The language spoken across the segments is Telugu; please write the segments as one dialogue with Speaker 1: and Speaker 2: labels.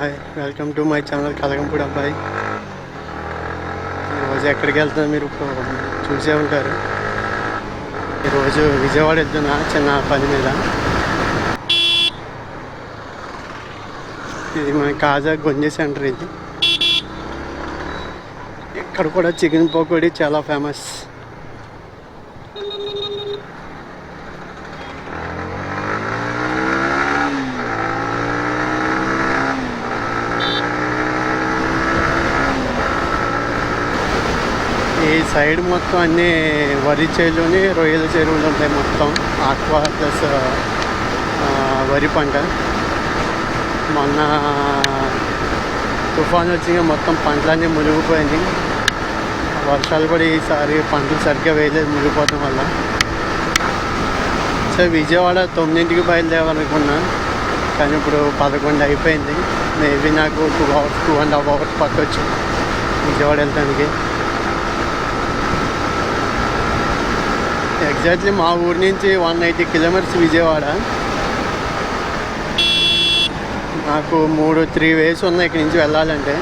Speaker 1: Hi welcome to my channel Kalagampudi అబ్బాయి ఈరోజు ఎక్కడికి వెళ్తున్నా మీరు? ఇప్పుడు చూసే ఉంటారు ఈరోజు విజయవాడ వెళ్తున్నా చిన్న పని మీద. ఇది మన కాజా గొంజి సెంటర్ ఇది. ఇక్కడ కూడా చికెన్ పకోడీ చాలా ఫేమస్ ఈ సైడ్ మొత్తం అన్ని వరి చేలుని రొయ్యల చెరువులు ఉంటాయి మొత్తం. ఆక్వా ప్లస్ వరి పంట. మొన్న తుఫాన్ వచ్చి మొత్తం పంటలన్నీ మునిగిపోయింది వర్షాలు కూడా ఈసారి పంటలు సరిగ్గా వేయలేదు మునిగిపోవడం వల్ల. సో విజయవాడ తొమ్మిదింటికి బయలుదేరాలనుకున్నా కానీ ఇప్పుడు పదకొండు అయిపోయింది. మేబీ నాకు two hours two and half hours పట్టవచ్చు విజయవాడ వెళ్ళడానికి ఎగ్జాక్ట్లీ మా ఊరి నుంచి వన్ ఎయిటీ కిలోమీటర్స్ విజయవాడ. నాకు మూడు త్రీ వేస్ ఉన్నాయి ఇక్కడి నుంచి వెళ్ళాలంటే.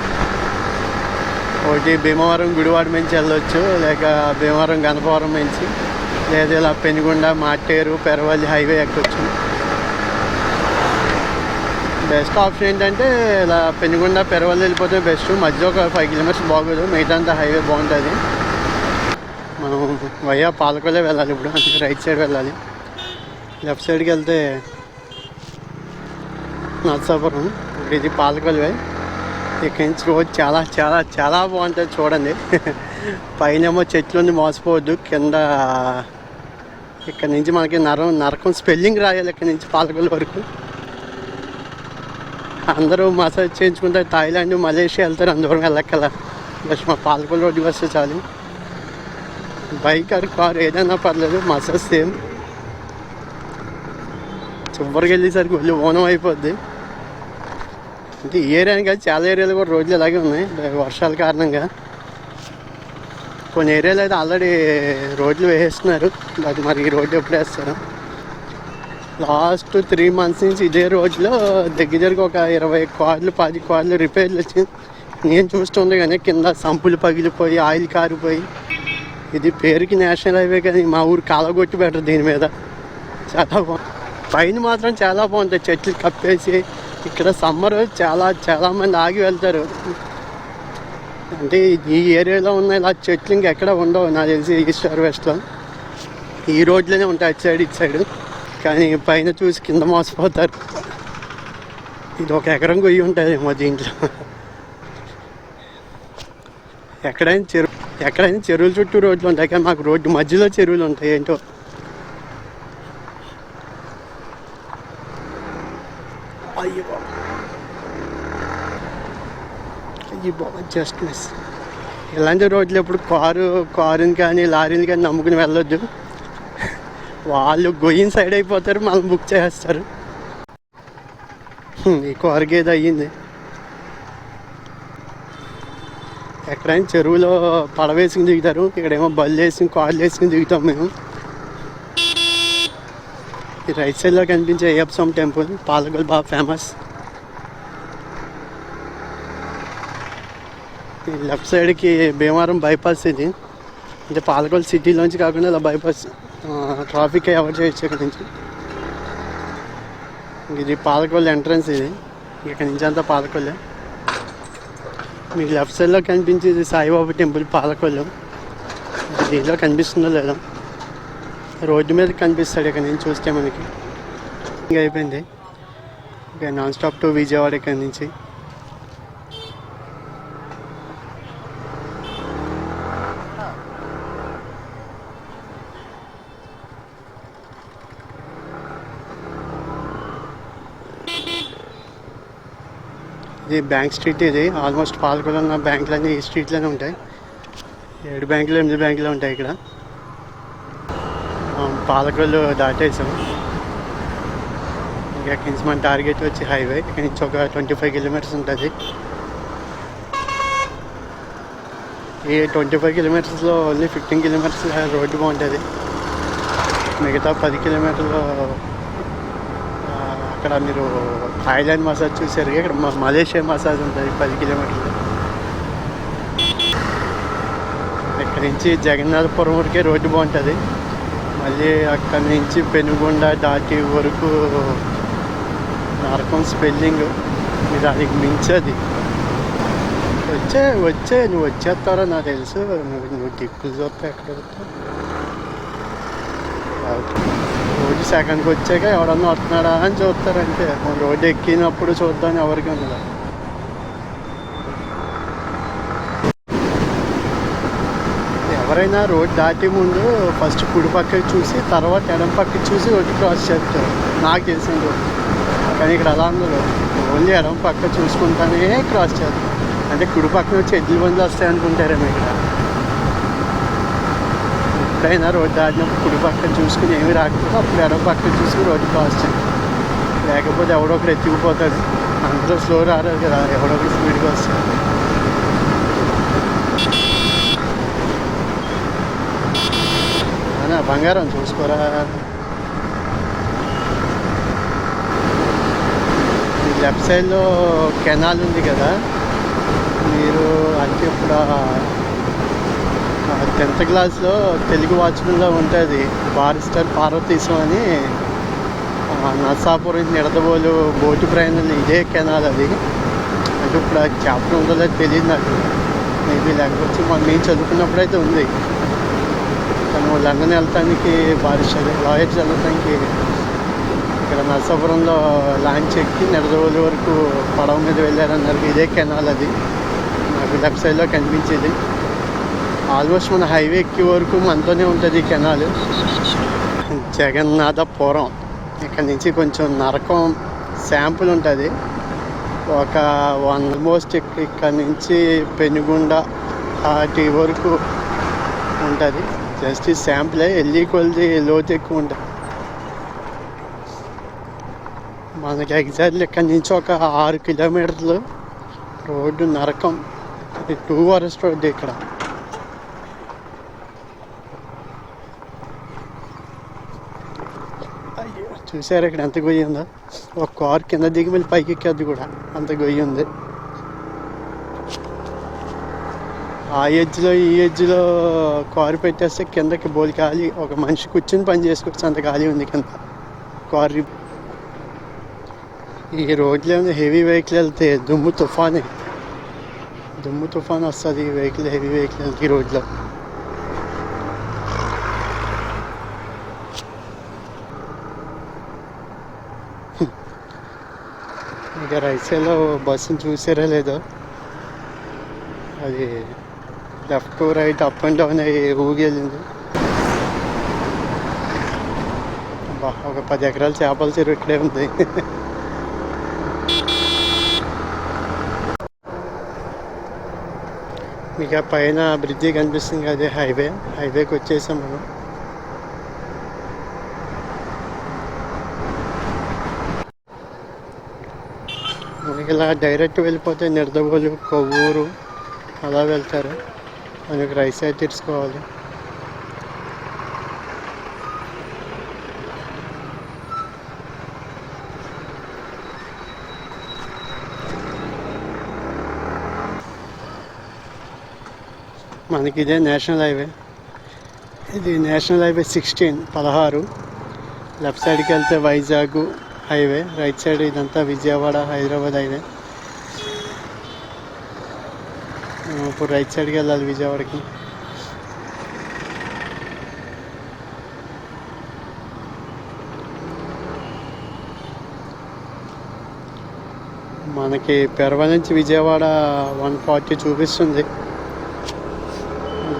Speaker 1: ఒకటి భీమవరం గుడివాడ నుంచి వెళ్ళొచ్చు లేక భీమవరం గణపవరం నుంచి లేదా ఇలా పెనుగొండ మాటేరు పెరవల్లి హైవే ఎక్కొచ్చు. బెస్ట్ ఆప్షన్ ఏంటంటే ఇలా పెనుగొండ పెరవల్లి వెళ్ళిపోతే బెస్ట్. మధ్యలో ఒక ఫైవ్ కిలోమీటర్స్ బాగోదు మిగతా హైవే బాగుంటుంది. మనం వయ్యా పాలకొలే వెళ్ళాలి ఇప్పుడు. అందుకే రైట్ సైడ్ వెళ్ళాలి. లెఫ్ట్ సైడ్కి వెళ్తే నర్సాపురం. ఇప్పుడు ఇది పాలకొల్వే. ఇక్కడి నుంచి రోడ్ చాలా చాలా చాలా బాగుంటుంది చూడండి. పైనేమో చెట్లు ఉంది మోసపోవద్దు. కింద ఇక్కడ నుంచి మనకి నరం నరకం స్పెల్లింగ్ రాయాలి ఇక్కడ నుంచి పాలకొల వరకు. అందరూ మసాజ్ చేయించుకుంటారు. థాయిలాండ్ మలేషియా వెళ్తారు. అందరం వెళ్ళక్కల. జస్ట్ మా పాలకొల రోడ్డుకి వస్తే చాలు. బైక్ ఆర్ కార్ ఏదైనా పర్లేదు మసాజ్ సేమ్ చివరికి వెళ్ళేసరికి ఒళ్ళు ఓనం అయిపోద్ది అంటే ఈ ఏరియాని కాదు చాలా ఏరియాలు కూడా రోడ్లు ఇలాగే ఉన్నాయి వర్షాల కారణంగా కొన్ని ఏరియాలు అయితే ఆల్రెడీ రోడ్లు వేసేస్తున్నారు బట్ మరి ఈ రోడ్డు ఎప్పుడు వేస్తారు లాస్ట్ త్రీ మంత్స్ నుంచి ఇదే రోడ్లో దగ్గర దగ్గర ఒక ఇరవై కార్లు పది కార్లు రిపేర్లు వచ్చి నేను చూస్తుండే కానీ కింద సంపులు పగిలిపోయి ఆయిల్ కారిపోయి ఇది పేరుకి నేషనల్ హైవే కానీ మా ఊరు కాలగొట్టి పెట్టరు దీని మీద. చాలా బాగుంది పైన మాత్రం చాలా బాగుంటాయి చెట్లు కప్పేసి ఇక్కడ సమ్మర్ చాలా చాలా మంది ఆగి వెళ్తారు. అంటే ఈ ఏరియాలో ఉన్న ఇలా చెట్లు ఇంకెక్కడ ఉండవు నాకు తెలిసి ఈస్ట్ ఆర్ వెస్ట్లో. ఈ రోడ్లోనే ఉంటాయి అటు సైడ్ ఇటు సైడ్. కానీ పైన చూసి కింద మోసపోతారు. ఇది ఒక ఎకరం గొయ్యి ఉంటుందేమో దీంట్లో. ఎక్కడైనా చెరువు ఎక్కడైనా చెరువుల చుట్టూ రోడ్లు ఉంటాయి కానీ మాకు రోడ్డు మధ్యలో చెరువులు ఉంటాయి ఏంటో. అయ్యో అయ్యో బాబా జస్ట్ మిస్ ఇలాంటి రోడ్లు ఎప్పుడు కారు కారుని కానీ లారీని కానీ నమ్ముకుని వెళ్ళొద్దు. వాళ్ళు గొయ్యిన సైడ్ అయిపోతారు మనం బుక్ చేస్తారు ఈ కారుకి ఏదో అయ్యింది. ఎక్కడైనా చెరువులో పడవేసుకుని దిగుతారు. ఇక్కడేమో బళ్ళు వేసుకుని కార్లు వేసుకుని దిగుతాం మేము. ఈ రైట్ సైడ్లో కనిపించే అయ్యప్ప టెంపుల్ పాలకొల్ బాగా ఫేమస్. ఈ లెఫ్ట్ సైడ్కి భీమవరం బైపాస్ ఇది. అంటే పాలకొల్ సిటీలోంచి కాకుండా ఇలా బైపాస్ ట్రాఫిక్ అవాయిడ్ చేయొచ్చు ఇక్కడ నుంచి. ఇది పాలకొల్ ఎంట్రన్స్ ఇది. ఇక్కడ నుంచి అంతా పాలకొల్లే. మీకు లెఫ్ట్ సైడ్లో కనిపించేది సాయిబాబా టెంపుల్ పాలకొల్లు. దీనిలో కనిపిస్తుందో లేదో. రోడ్డు మీద కనిపిస్తాడు ఇక్కడ నుంచి చూస్తే మనకి. ఇంకా అయిపోయింది. ఇంకా నాన్ స్టాప్ టు విజయవాడ ఇక్కడ నుంచి. ఇది బ్యాంక్ స్ట్రీట్ ఇది. ఆల్మోస్ట్ పాలకొల్లు ఉన్న బ్యాంకులన్నీ ఈ స్ట్రీట్లోనే ఉంటాయి. ఏడు బ్యాంకులు ఎనిమిది బ్యాంకులు ఉంటాయి ఇక్కడ. ఆ, పాలకొల్లు దాటేసాం. ఇంకా కింద నుంచి మన టార్గెట్ వచ్చి హైవే. ఇక్కడ నుంచి ఒక ట్వంటీ ఫైవ్ కిలోమీటర్స్ ఉంటుంది. ఈ ట్వంటీ ఫైవ్ కిలోమీటర్స్లో ఓన్లీ ఫిఫ్టీన్ కిలోమీటర్స్ రోడ్డు బాగుంటుంది. మిగతా పది కిలోమీటర్లు ఇక్కడ అక్కడ మీరు థాయిలాండ్ మసాజ్ చూసారు ఇక్కడ మలేషియా మసాజ్ ఉంటుంది పది కిలోమీటర్లు. ఇక్కడ నుంచి జగన్నాథపురం వరకే రోడ్డు బాగుంటుంది. మళ్ళీ అక్కడి నుంచి పెనుగొండ దాటి వరకు నరకం స్పెల్లింగ్ దానికి మించది వచ్చే వచ్చే నువ్వు వచ్చేస్తారో నాకు తెలుసు. నువ్వు నువ్వు దిక్కులు చూస్తే ఎక్కడ వస్తావు? సెకండ్కి వచ్చాక ఎవడన్నా వస్తున్నాడా అని చూస్తారంటే రోడ్డు ఎక్కినప్పుడు చూద్దాం ఎవరికి ఉండదు ఎవరైనా రోడ్ దాటి ముందు ఫస్ట్ కుడి పక్కకి చూసి తర్వాత ఎడం పక్కకి చూసి రోడ్డు క్రాస్ చేస్తారు. నాకు తెలిసిన రోడ్డు. కానీ ఇక్కడ అలా ఉండదు. ఓన్లీ ఎడం పక్క చూసుకుంటానే క్రాస్ చేస్తారు. అంటే కుడి పక్కన వచ్చి ఎడ్లు బండ్లు వస్తాయి అనుకుంటారేమో ఇక్కడ. ఎప్పుడైనా రోడ్డు దాటినప్పుడు కుడి పక్కన చూసుకుని ఏమి రాకపోతే అప్పుడు ఎడవ పక్కన చూసుకుని రోడ్డు క్రాస్ చేయాలి లేకపోతే ఎవడో ఒకడు ఎత్తుకుపోతాడు అందరూ స్లో రారు కదా ఎవడో ఒకడు స్పీడ్గా వస్తాడు అన్న బంగారం చూసుకోరా ఈ లెఫ్ట్ సైడ్లో కెనాల్ ఉంది కదా మీరు అంటే ఇప్పుడు టెన్త్ క్లాస్లో తెలుగు వాచ్మెన్లో ఉంటుంది. బారిస్టర్ పార్వతీశం అని నర్సాపురం నిడదవోలు బోటు ప్రయాణం ఇదే కెనాల్ అది. అంటే ఇప్పుడు ఆ చాప్టర్ ఉందో తెలియదు నాకు. మేబీ లేకపోతే మనం మేము చదువుకున్నప్పుడు అయితే ఉంది. తను లండన్ వెళ్తానికి బారిస్టర్ లాయర్ చదవటానికి ఇక్కడ నర్సాపురంలో లాంచ్ ఎక్కి నిడదవోలు వరకు పడవ మీద వెళ్ళారన్నారు. ఇదే కెనాల్ అది. నాకు లెఫ్ట్ సైడ్లో కనిపించేది. ఆల్మోస్ట్ మన హైవే ఎక్కి వరకు మనతోనే ఉంటుంది ఈ కెనాల్. జగన్నాథపురం ఇక్కడ నుంచి కొంచెం నరకం శాంపుల్ ఉంటుంది. ఒక ఆల్మోస్ట్ ఇక్కడ నుంచి పెనుగుండ వాటి వరకు ఉంటుంది. జస్ట్ ఈ శాంపులే వెళ్ళి కొలిది లోతు ఎక్కువ ఉంటుంది. మనకి ఎగ్జాక్ట్లీ ఇక్కడ నుంచి ఒక ఆరు కిలోమీటర్లు రోడ్డు నరకం. ఇది టూ వరస్ట్ రోడ్డు ఇక్కడ. చూసారు ఇక్కడ ఎంత గొయ్యి ఉందో? ఒక కార్ కింద దిగి మళ్ళీ పైకి ఎక్కేది కూడా అంత గొయ్యి ఉంది. ఆ ఎడ్జ్లో ఈ ఎడ్జ్లో కారు పెట్టేస్తే కిందకి బోలి ఖాళీ ఒక మనిషి కూర్చుని పని చేసుకోవచ్చు అంత ఖాళీ ఉంది కింద. కార్ రిప్- ఈ రోడ్లో హెవీ వెహికల్ వెళ్తే దుమ్ము తుఫానే. దుమ్ము తుఫాన్ వస్తుంది ఈ వెహికల్ హెవీ వెహికల్ వెళ్తే ఈ రోడ్లో. ఇక రైట్ సైడ్లో బస్సును చూసారా లేదో అది left to right up and down అయ్యి ఊగెళ్ళింది ఒక పది ఎకరాల చేపల చెరువు ఇక్కడే ఉంది. మీకు ఆ పైన బ్రిడ్జి కనిపిస్తుంది అదే హైవే హైవేకి వచ్చేసాం మనం. ఇలా డైరెక్ట్ వెళ్ళిపోతే నిడదవోలు కొవ్వూరు అలా వెళ్తారు. అందుకు రైట్ సైడ్ తీసుకోవాలి మనకి ఇదే నేషనల్ హైవే ఇది నేషనల్ హైవే సిక్స్టీన్ పదహారు. లెఫ్ట్ సైడ్కి వెళ్తే వైజాగ్ హైవే రైట్ సైడ్ ఇదంతా విజయవాడ హైదరాబాద్ హైవే. ఇప్పుడు రైట్ సైడ్కి వెళ్ళాలి విజయవాడకి. మనకి పెరవ నుంచి విజయవాడ వన్ ఫార్టీ చూపిస్తుంది.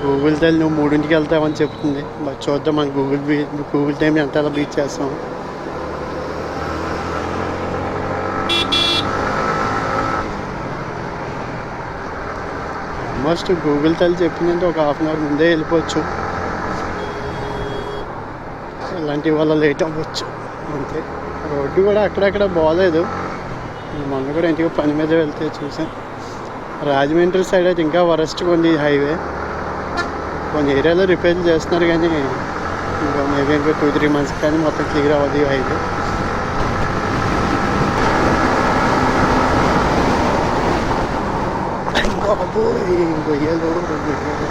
Speaker 1: గూగుల్ తల్లి నువ్వు మూడింటికి వెళ్తావని చెప్తుంది. బట్ చూద్దాం మన గూగుల్ బీ గూగుల్ టైం ఎంత బీచ్ చేస్తాం. ఆల్మోస్ట్ గూగుల్ తల్లి చెప్పిందంటే ఒక హాఫ్ అన్ అవర్ ముందే వెళ్ళిపోవచ్చు. ఇలాంటి వల్ల లేట్ అవ్వచ్చు. అంతే. రోడ్డు కూడా అక్కడక్కడ బాగాలేదు మొన్న కూడా ఇంటికి పని మీద వెళ్తే చూసాను రాజమండ్రి సైడ్ అయితే ఇంకా వరస్ట్గా ఉంది హైవే. కొన్ని ఏరియాలో రిపేర్లు చేస్తున్నారు కానీ ఇంకా మేబీ ఇంకా టూ త్రీ మంత్స్ కానీ మొత్తం క్లియర్ అవ్వదు హైవే. బాబోయ్ గొయ్యలు గొయ్యలు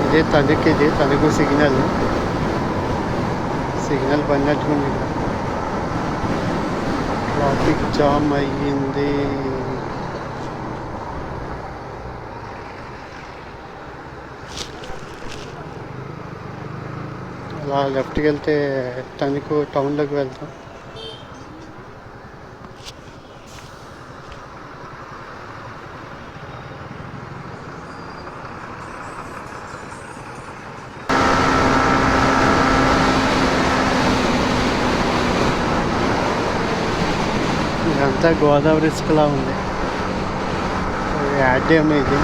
Speaker 1: ఇదే తణుకు ఇది తణుకు సిగ్నల్ సిగ్నల్ పడినట్టుకుంది ఇక్కడ ట్రాఫిక్ జామ్ అయ్యింది అలా లెఫ్ట్కి వెళ్తే తణుకు టౌన్లోకి వెళ్తాం అంతా గోదావరి ఇసుకలా ఉంది. యాడ్ డ్యామ్ ఇది.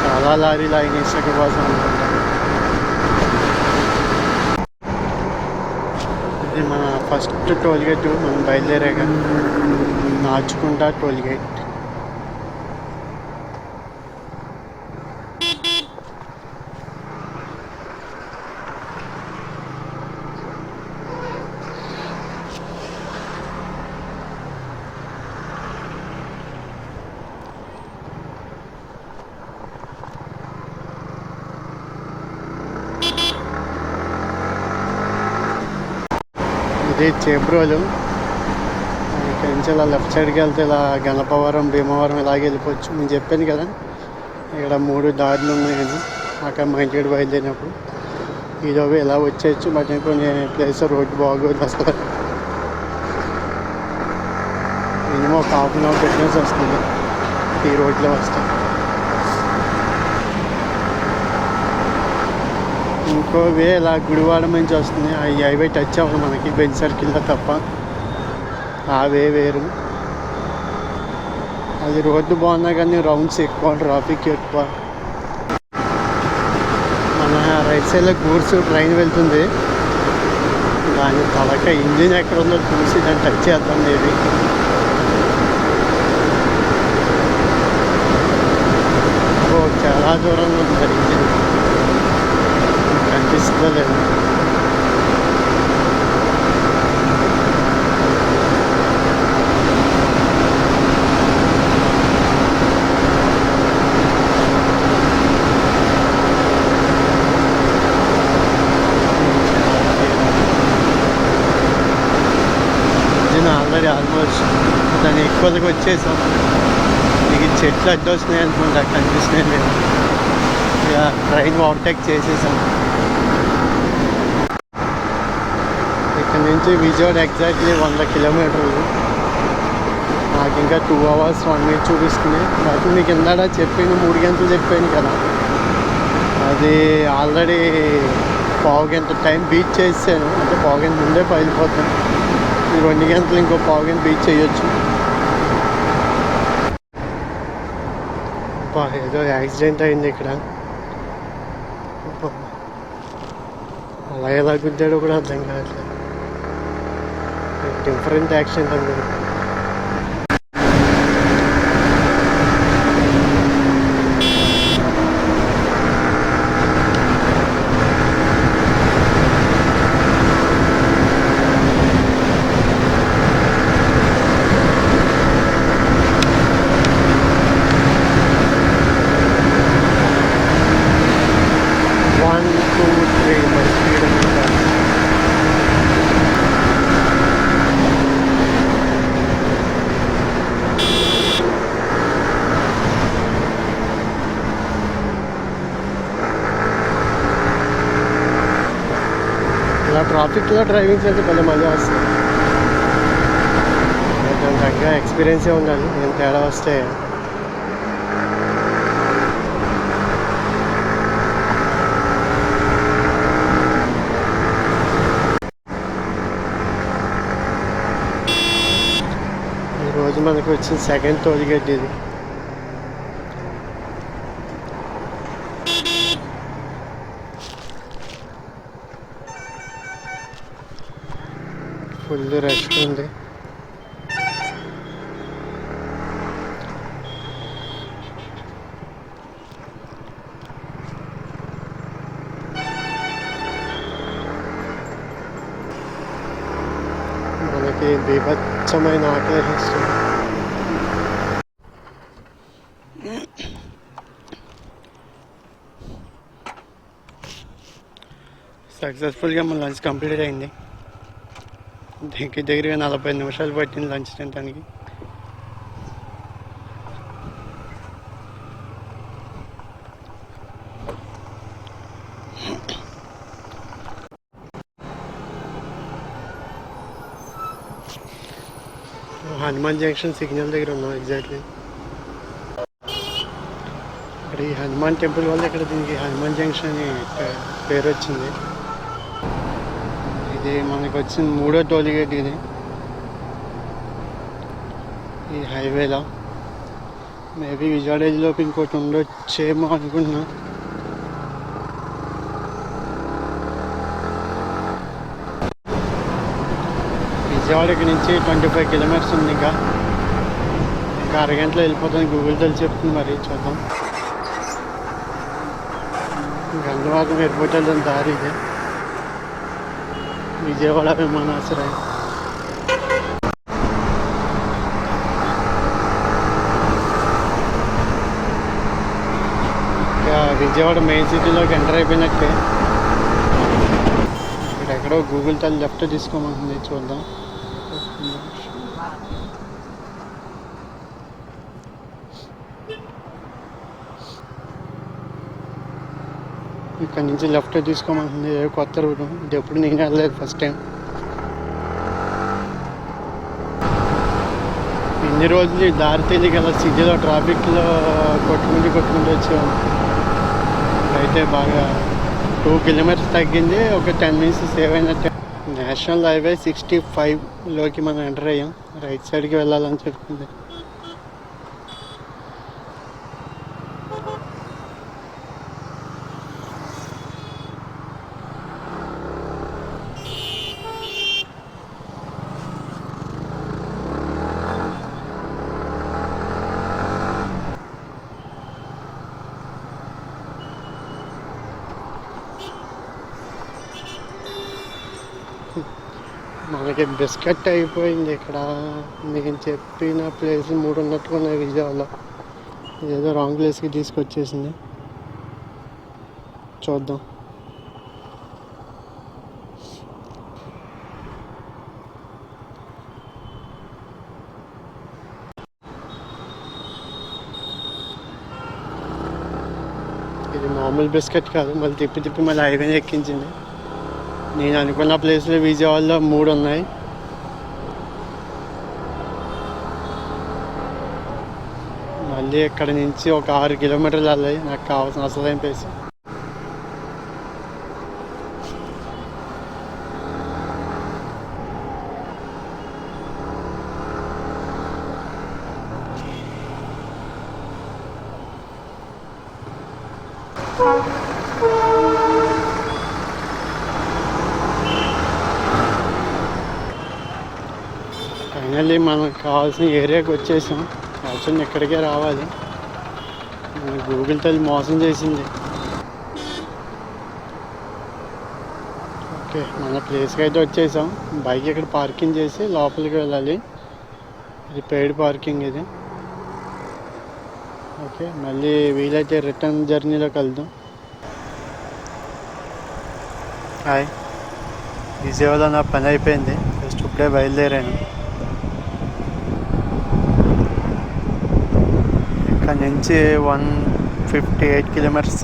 Speaker 1: చాలా లారీలు ఆయన ఇసుక కోసం అనుకుంటాను ఇది మన ఫస్ట్ టోల్గేట్ మనం బయలుదేరాక. నాచుకుంటా టోల్గేట్. ఇది చేబ్రోలు ఇక్కడ నుంచి ఇలా లెఫ్ట్ సైడ్కి వెళ్తే ఇలా గణపవరం భీమవరం ఇలాగే వెళ్ళిపోవచ్చు. నేను చెప్పాను కదా ఇక్కడ మూడు దారులు ఉన్నాయని అక్కడ మా ఇంటికి బయలుదేరినప్పుడు ఇదోవి ఇలా వచ్చేయచ్చు బట్ కొన్ని ప్లేస్ రోడ్డు బాగోదు అసలు. మినిమం ఒక హాఫ్ అన్ అవర్ డిఫరెన్స్ వస్తుంది. ఈ రోడ్లో వస్తే. ఇంకో వే ఇలా గుడివాడ నుంచి వస్తుంది. ఆ హైవే టచ్ అవ్వదు మనకి. బెంచ్ సర్కిల్లో తప్ప. ఆ వే వేరు. అది రోడ్డు బాగున్నా కానీ రౌండ్స్ ఎక్కువ ట్రాఫిక్ ఎక్కువ. మన రైట్ సైడ్లో గూడ్స్ ట్రైన్ వెళ్తుంది. దాని తలక ఇంజిన్ ఎక్కడ ఉందో చూసి దాన్ని టచ్ చేద్దాం మేబీ. చాలా దూరంగా ఉంది మరి ఇంజిన్. కనిపిస్తుందో లేదు ఆల్రెడీ ఆల్మోస్ట్ దాని ఎక్కువకి వచ్చేసాం. మీకు చెట్లు అడ్డు అనుకుంటా కనిపిస్తున్నాయి. లేదు ఇక ట్రైన్ ఓవర్టేక్ చేసేసాం. ఇక్కడ నుంచి విజయవాడ ఎగ్జాక్ట్లీ వంద కిలోమీటర్లు. నాకు ఇంకా టూ అవర్స్ వన్ మినిట్ చూపిస్తుంది. నాకు మీకు ఇందాడ చెప్పాను మూడు గంటలు చెప్పాను కదా. అది ఆల్రెడీ పావు గంట టైం బీచ్ చేసాను అంటే పావు గంట ముందే బయలుపోతాను ఈ రెండు గంటలు ఇంకో పావు గంట బీచ్ చేయొచ్చు. ఏదో యాక్సిడెంట్ అయింది ఇక్కడ. అలా ఎలా గుద్దాడో కూడా అర్థం కావట్లేదు. డిఫరెంట్ యాక్సిడెంట్ అండి one two three my speed ఇలా ట్రాఫిక్లో డ్రైవింగ్ చేస్తే కొంత మజా వస్తుంది దాని తగ్గ ఎక్స్పీరియన్సే ఉండాలి ఏం తేడా వస్తే. ఈరోజు మనకు వచ్చిన సెకండ్ టోల్గేట్ ఇది ఫుల్ రష్ ఉంది. మనకి బీభత్సమైన ఆకలిస్తుంది సక్సెస్ఫుల్గా మన లంచ్ కంప్లీట్ అయింది. దగ్గర దగ్గరగా నలభై నిమిషాలు పట్టింది లంచ్ తినడానికి. హనుమాన్ జంక్షన్ సిగ్నల్ దగ్గర ఉన్నాం ఎగ్జాక్ట్లీ ఇక్కడ ఈ హనుమాన్ టెంపుల్ వల్ల ఇక్కడ దీనికి హనుమాన్ జంక్షన్ అని పే- పేరు వచ్చింది ఇది మనకు వచ్చిన మూడో టోల్గేట్ ఇది. ఈ హైవేలో మేబీ విజయవాడ లోపు ఇంకోటి ఉండొచ్చేమో అనుకున్నా విజయవాడకి నుంచి ట్వంటీ ఫైవ్ కిలోమీటర్స్ ఉంది ఇంకా. ఇంకా అరగంటలో వెళ్ళిపోతుంది గూగుల్ తెలిసి చెప్తుంది మరి చూద్దాం. గంగవాకం ఎయిర్పోర్ట్ వెళ్ళిన దారి ఇది. విజయవాడ విమానాశ్రయం. ఇక విజయవాడ మెయిన్ సిటీలోకి ఎంటర్ అయిపోయినట్టే. ఇక్కడ ఎక్కడో గూగుల్ తల్లి లెఫ్ట్ తీసుకోమంటుంది చూద్దాం. ఇక్కడ నుంచి లెఫ్ట్ తీసుకోమంటుంది. ఏ కొత్త రూట్? ఇది ఎప్పుడు నేను వెళ్ళలేదు ఫస్ట్ టైం ఇన్ని రోజులు ఈ దారి తెలియక సిటీలో ట్రాఫిక్లో కొట్టుకుంటూ కొట్టుకుంటూ వచ్చాము అయితే బాగా టూ కిలోమీటర్స్ తగ్గింది. ఒక టెన్ మినిట్స్ సేవ్ అయినట్టే. నేషనల్ హైవే సిక్స్టీ ఫైవ్లోకి మనం ఎంటర్ అయ్యాం. రైట్ సైడ్కి వెళ్ళాలని చెప్తుంది. మనకి బిస్కెట్ అయిపోయింది ఇక్కడ. నేను చెప్పిన ప్లేస్ మూడు ఉన్నట్టుగా ఉన్నాయి విజయవాడలో. ఏదో రాంగ్ ప్లేస్కి తీసుకొచ్చేసింది. చూద్దాం. ఇది మామూలు బిస్కెట్ కాదు. మళ్ళీ తిప్పి తిప్పి మళ్ళీ హైవే ఎక్కించింది. నేను అనుకున్న ప్లేస్లో విజయవాడలో మూడు ఉన్నాయి. మళ్ళీ ఇక్కడ నుంచి ఒక ఆరు కిలోమీటర్లు వెళ్ళాయి నాకు కావాల్సిన అసలైన ప్లేస్ ఫైనల్లీ మనకు కావాల్సిన ఏరియాకి వచ్చేసాం. యాక్చువల్లీ ఇక్కడికే రావాలి. గూగుల్ తల్లి మోసం చేసింది. ఓకే మన ప్లేస్కి అయితే వచ్చేసాం. బైక్ ఇక్కడ పార్కింగ్ చేసి లోపలికి వెళ్ళాలి. ఇది పెయిడ్ పార్కింగ్ ఇది. ఓకే మళ్ళీ వీలైతే రిటర్న్ జర్నీలో కలుద్దాం హాయ్. విజయవాడ నా పని అయిపోయింది. జస్ట్ ఇప్పుడే బయలుదేరాను. ఇక్కడ నుంచి one fifty eight kilometres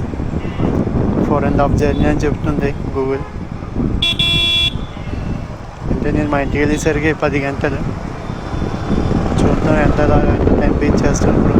Speaker 1: four and half journey అని చెప్తుంది గూగుల్ అంటే నేను మా ఇంటికి వెళ్ళేసరికి పది గంటలు. చూద్దాం ఎంత దాకా ఎంత టైం బీచ్ చేస్తాను ఇప్పుడు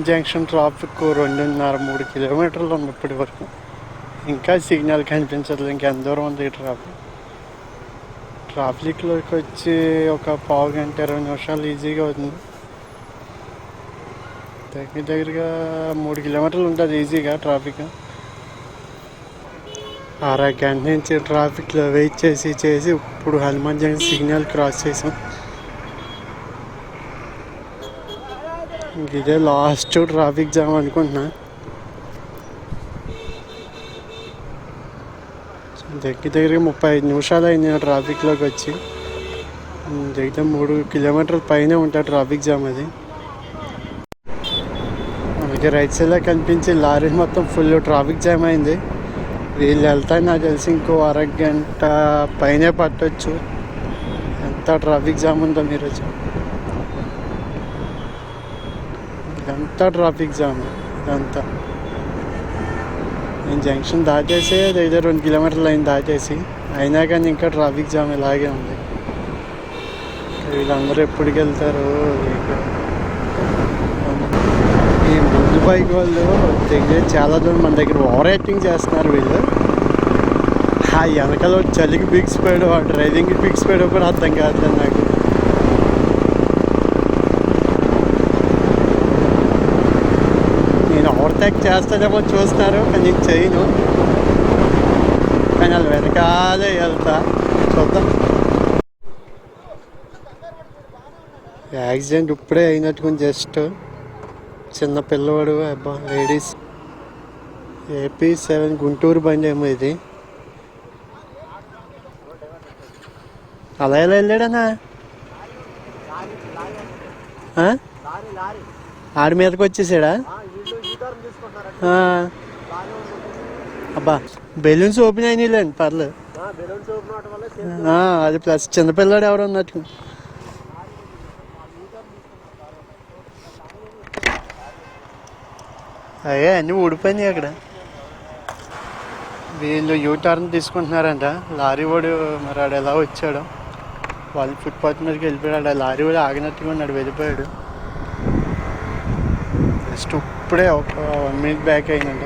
Speaker 1: హనుమాన్ జంక్షన్ ట్రాఫిక్ రెండున్నర మూడు కిలోమీటర్లు ఉంది ఇప్పటి వరకు. ఇంకా సిగ్నల్ కనిపించట్లేదు ఇంకెంత దూరం ఉంది ఈ ట్రాఫిక్? ట్రాఫిక్లోకి వచ్చి ఒక పావు గంట ఇరవై నిమిషాలు ఈజీగా అవుతుంది. దగ్గర దగ్గరగా మూడు కిలోమీటర్లు ఉంటుంది ఈజీగా ట్రాఫిక్. అరగంట నుంచి ట్రాఫిక్లో వెయిట్ చేసి చేసి ఇప్పుడు హనుమాన్ జంక్షన్ సిగ్నల్ క్రాస్ చేసాం. ఇంక ఇదే లాస్ట్ ట్రాఫిక్ జామ్ అనుకుంటున్నా. దగ్గర దగ్గరగా ముప్పై ఐదు నిమిషాలు అయింది నేను ట్రాఫిక్లోకి వచ్చి. దగ్గర మూడు కిలోమీటర్ల పైనే ఉంటుంది ట్రాఫిక్ జామ్ అది. మనకి రైట్ సైడ్లో కనిపించి లారీ మొత్తం ఫుల్ ట్రాఫిక్ జామ్ అయింది. వీళ్ళు వెళ్తాయి నాకు తెలిసి ఇంకో అరగంట పైనే పట్టొచ్చు. ఎంత ట్రాఫిక్ జామ్ ఉందో మీరు వచ్చి ఇదంతా ట్రాఫిక్ జామ్ ఇదంతా నేను జంక్షన్ దాటేసి దగ్గర రెండు కిలోమీటర్లు అయింది దాటేసి అయినా కానీ ఇంకా ట్రాఫిక్ జామ్ ఇలాగే ఉంది. వీళ్ళందరూ ఎప్పటికి వెళ్తారు? ఈ ముందు బైక్ వాళ్ళు దగ్గర చాలా దూరం మన దగ్గర ఓవర్ యాక్టింగ్ చేస్తున్నారు వీళ్ళు. ఆ వెనకాల చలికి చలికి బిగిసిపోయాడు ఆ డ్రైవింగ్కి బిగిసిపోయాడు కూడా అర్థం కావట్లేదు నాకు. ఓవర్టేక్ చేస్తానేమో చూస్తున్నారు కానీ చేయను. కానీ వాళ్ళు వెనకాలే వెళ్తా. చూద్దాం. యాక్సిడెంట్ ఇప్పుడే అయినట్టుకుని జస్ట్ చిన్న పిల్లవాడు అబ్బా లేడీస్. ఏపీ సెవెన్ గుంటూరు బండి ఏమో ఇది. అలా ఎలా వెళ్ళాడనా? ఆడి మీదకి వచ్చేసాడా. అబ్బా బెలూన్స్ ఓపెన్ అయినాయిలేండి పర్లేదు ఆ, అది ప్లస్ చిన్నపిల్లాడు ఎవరు ఉన్నట్టు అయ్యే అన్నీ ఊడిపోయినాయి అక్కడ వీళ్ళు యూ టర్న్ తీసుకుంటున్నారంట లారీ వాడు మరి ఆడు ఎలా వచ్చాడు వాళ్ళు ఫుట్పాత్ మీదకి వెళ్ళిపోయాడు ఆ లారీ వాడు ఆగినట్టుగా ఉన్నాడు వెళ్ళిపోయాడు ఇప్పుడే ఒక వన్ మినిట్ బ్యాక్ అయిందంట.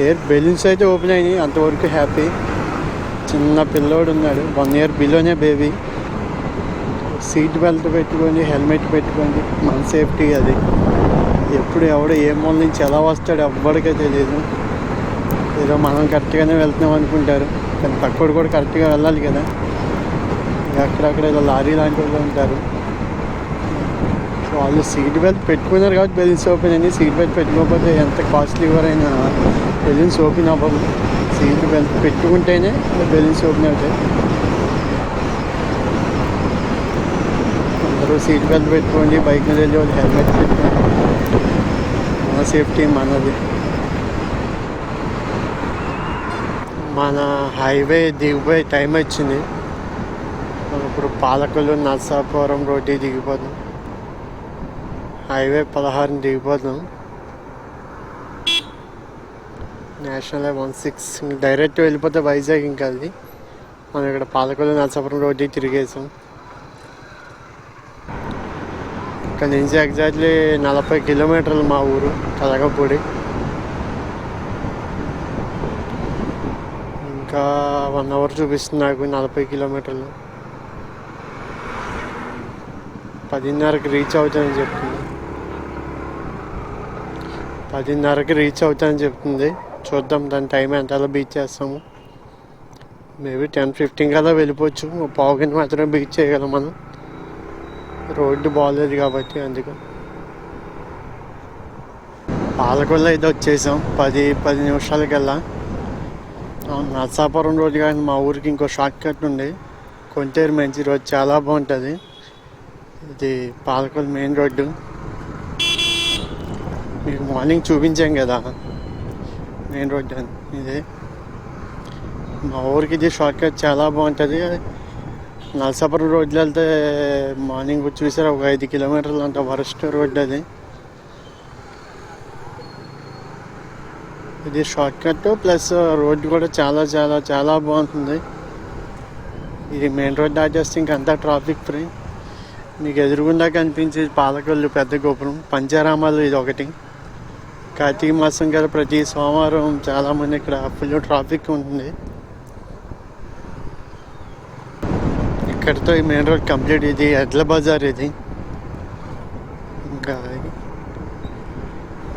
Speaker 1: ఎయిర్ బెలూన్స్ అయితే ఓపెన్ అయినాయి అంతవరకు హ్యాపీ చిన్న పిల్లోడు ఉన్నాడు. వన్ ఇయర్ బిలోనే బేబీ సీట్ బెల్ట్ పెట్టుకొని హెల్మెట్ పెట్టుకోండి మన సేఫ్టీ అది. ఎప్పుడు ఎవడు ఏ మూల నుంచి ఎలా వస్తాడో ఎవ్వడికే తెలియదు. ఏదో మనం కరెక్ట్గానే వెళ్తున్నాం అనుకుంటారు. కానీ పక్కడు కూడా కరెక్ట్గా వెళ్ళాలి కదా. అక్కడక్కడ ఇలా లారీ లాంటి వాళ్ళు ఉంటారు. వాళ్ళు సీట్ బెల్ట్ పెట్టుకున్నారు కాబట్టి బెలూన్స్ ఓపెన్ అని సీట్ బెల్ట్ పెట్టుకోకపోతే ఎంత కాస్ట్లీ ఎవరైనా బెలూన్స్ ఓపెన్ అవ్వదు సీట్ బెల్ట్ పెట్టుకుంటేనే బెలూన్స్ ఓపెన్ అవుతాయి. అందరూ సీట్ బెల్ట్ పెట్టుకోండి. బైక్ మీద వెళ్ళి వాళ్ళు హెల్మెట్ పెట్టుకోండి. మన సేఫ్టీ మనది. మన హైవే దిగిపోయే టైం వచ్చింది. మనం ఇప్పుడు పాలకులు నర్సాపురం రోడ్డు దిగిపోతాం హైవే పదహారుని దిగిపోతాం national highway one six. Direct వెళ్ళిపోతే వైజాగ్ ఇంకా అది. మనం ఇక్కడ పాలకొల్లు నరసాపురం రోడ్డు తిరిగేసాం. ఇక్కడ నుంచి ఎగ్జాక్ట్లీ నలభై కిలోమీటర్లు మా ఊరు కలగపూడి ఇంకా వన్ అవర్ చూపిస్తుంది నాకు నలభై కిలోమీటర్లు. పదిన్నరకు రీచ్ అవుతానని చెప్తుంది. పదిన్నరకి రీచ్ అవుతానని చెప్తుంది. చూద్దాం దాని టైం ఎంతలో బీచ్ చేస్తాము. మేబీ టెన్ ఫిఫ్టీన్ కల్లా వెళ్ళిపోవచ్చు. ఓ పావు గంట మాత్రమే బీచ్ చేయగలం మనం. రోడ్డు బాగాలేదు కాబట్టి అందుకు. పాలకొల్లు అయితే వచ్చేసాం. పది పది నిమిషాలకల్లా నర్సాపురం రోడ్డు కానీ మా ఊరికి ఇంకో షార్ట్ కట్ ఉంది. కొంటేరు మంచి రోడ్ చాలా బాగుంటుంది. ఇది పాలకొల్లు మెయిన్ రోడ్డు. మార్నింగ్ చూపించాం కదా. మెయిన్ రోడ్డు ఇది. మా ఊరికి ఇది షార్ట్కట్ చాలా బాగుంటుంది. నల్సాపురం రోడ్లు వెళ్తే మార్నింగ్ చూసారు? ఒక ఐదు కిలోమీటర్లు అంత వరస్ట్ రోడ్ అది. ఇది షార్ట్కట్ ప్లస్ రోడ్డు కూడా చాలా చాలా చాలా బాగుంటుంది. ఇది మెయిన్ రోడ్ దాటేస్తే ఇంకంతా ట్రాఫిక్ ఫ్రీ. మీకు ఎదురుగుండా కనిపించేది పాలకొల్లు పెద్ద గోపురం. పంచారామాలు ఇది ఒకటి. కార్తీక మాసం గల ప్రతి సోమవారం చాలామంది ఇక్కడ ఫుల్ ట్రాఫిక్ ఉంటుంది. ఇక్కడితో ఈ మెయిన్ రోడ్ కంప్లీట్ ఇది ఎడ్ల బజార్ ఇది. ఇంకా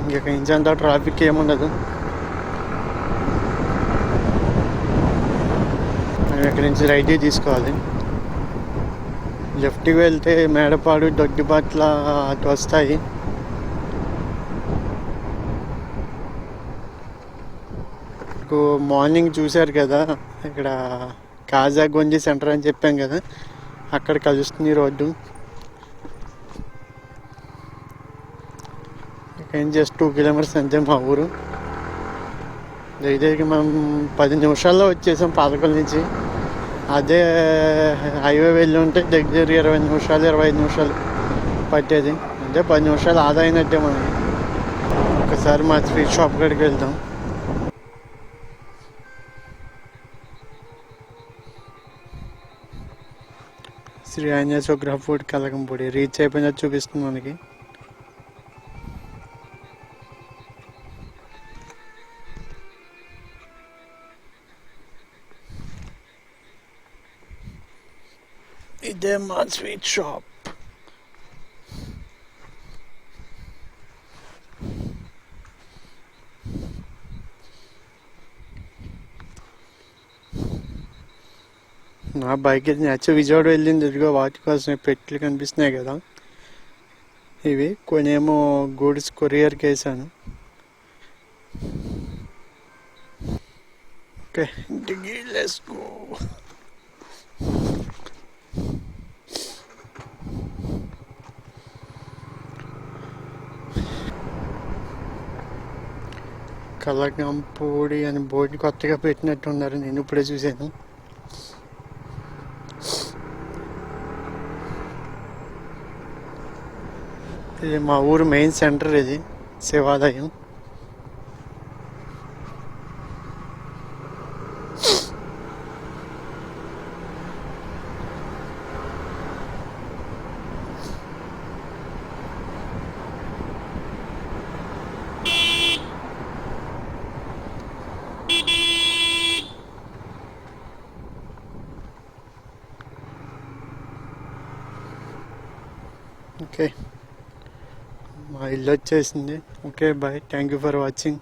Speaker 1: ఇంకా నుంచి ట్రాఫిక్ ఏముండదు. మనం ఇక్కడి నుంచి రైట్ తీసుకోవాలి. లెఫ్ట్కి వెళ్తే మేడపాడు దొడ్డిపట్ల అటు వస్తాయి. మీకు మార్నింగ్ చూశారు కదా ఇక్కడ కాజా గొంజి సెంటర్ అని చెప్పాం కదా అక్కడ కలుస్తుంది రోడ్డు. ఇక్కడ జస్ట్ టూ కిలోమీటర్స్ అంతే మా ఊరు. దగ్గరికి మనం పది నిమిషాల్లో వచ్చేసాం పాలకొల నుంచి. అదే హైవే వెళ్ళి ఉంటే దగ్గర ఇరవై నిమిషాలు ఇరవై ఐదు నిమిషాలు పట్టేది. అంటే పది నిమిషాలు ఆదా అయినట్టే మనకి. ఒకసారి మా స్వీట్ షాప్ కాడికి వెళ్తాం శ్రీ ఆంజనేయ సుగ్రహ ఫుడ్ కలకంపొడి రీచ్ అయిపోయినట్టు చూపిస్తుంది మనకి. ఇదే మా స్వీట్ షాప్ నా బైక్ అయితే నచ్చ విజయవాడ వెళ్ళింది. ఇదిగో వాటి కోసం పెట్లు కనిపిస్తున్నాయి కదా. ఇవి కొనేమో గూడ్స్ కొరియర్కి వేసాను ఓకే ఇంటికి లెట్స్ కలగంపూడి అని బోర్డు కొత్తగా పెట్టినట్టు ఉన్నారు నేను ఇప్పుడే చూశాను. ఇది మా ఊరు మెయిన్ సెంటర్ ఇది శివాలయం. ఓకే మా okay bye. Thank you for watching.